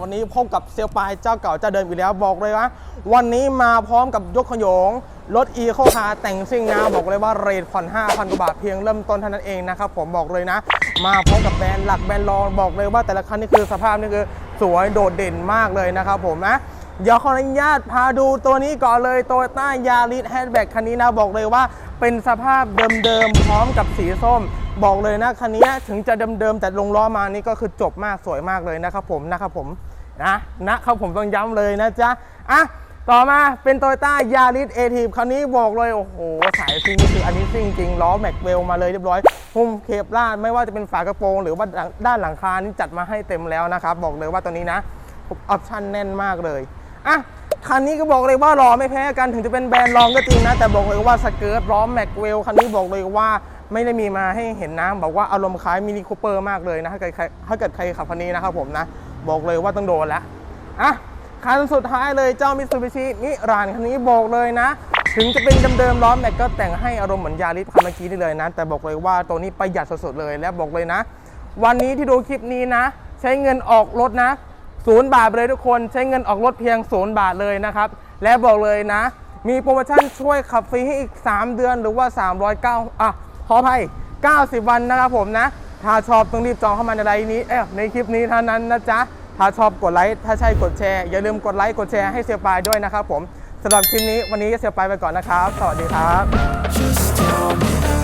วันนี้พบกับเซลลปายเจ้าเก่าเจ้าเดิมอีกแล้วบอกเลยว่า วันนี้มาพร้อมกับยกขยงรถ e ีโคคาแต่งซิ่งนะบอกเลยว่าเรทผ่อน5,000 กว่าบาทเพียงเริ่มต้นเท่านั้นเองนะครับผมบอกเลยนะ มาพร้อมกับแบรนด์หลักแบรนด์รองบอกเลยว่าแต่ละคันนี่คือสภาพนี่คือสวยโดดเด่นมากเลยนะครับผมนะเดี๋ยวขออนุญาตพาดูตัวนี้ก่อนเลยโตโยต้ายาริสแฮชแบ็กคันนี้นะบอกเลยว่า เป็นสภาพเดิมๆพร้อมกับสีส้ม บอกเลยนะคันนี้ถึงจะเดิมๆแต่ลงล้อมานี่ก็คือจบมากสวยมากเลยนะครับผมนะครับผมนะนะครับผมต้องย้ำเลยนะจ๊ะอะต่อมาเป็นโตโยต้ายาริสเอทีคันนี้บอกเลย โอ้โห สายซิงนี่คืออันนี้ซิงจริงล้อแม็กเวลมาเลยเรียบร้อยหุ้มเคปลาดไม่ว่าจะเป็นฝากระโปรง หรือว่าด้านหลังคานี่จัดมาให้เต็มแล้วนะครับ บอกเลยว่าตัวนี้นะออปชั่นแน่นมากเลยอะ คันนี้ก็บอกเลยว่าหล่อไม่แพ้กันถึงจะเป็นแบรนด์รองก็จริงนะ แต่บอกเลยว่าสเกิร์ตล้อมแม็กเวลคันนี้บอกเลยว่าไม่ได้มีมาให้เห็นนะบอกว่าอารมณ์คล้ายมินิคูเปอร์มากเลยนะถ้าเกิดใครถ้าเกิดใครขับคันนี้นะครับผมนะ บอกเลยว่าต้องโดนแล้วอะคันสุดท้ายเลยเจ้ามิ t ซูบิชิมิรานคันนี้บอกเลยนะ ถึงจะเป็นเดิมๆล้อมแม็กก็แต่งให้อารมณ์เหมือนยาริสคันเมื่อกี้นี่เลยนะแต่บอกเลยว่าตัวนี้ประหยัดสุดๆเลยและบอกเลยนะ วันนี้ที่ดูคลิปนี้นะ ใช้เงินออกรถนะ ศูนย์บาทเลยทุกคนใช้เงินออกรถเพียงศูนย์บาทเลยนะครับ และบอกเลยนะ มีโปรโมชั่นช่วยขับฟรีให้อีก 3 เดือนหรือว่า 309อะขออภัย 90 วันนะครับผมนะ ถ้าชอบต้องรีบจองเข้ามาในไลน์นี้เอ๊ในคลิปนี้เท่านั้นนะจ๊ะ ถ้าชอบกดไลค์ถ้าใช่กดแชร์ อย่าลืมกดไลค์กดแชร์ให้เซียปายด้วยนะครับผมสำหรับคลิปนี้วันนี้เซียปายไปก่อนนะครับ สวัสดีครับ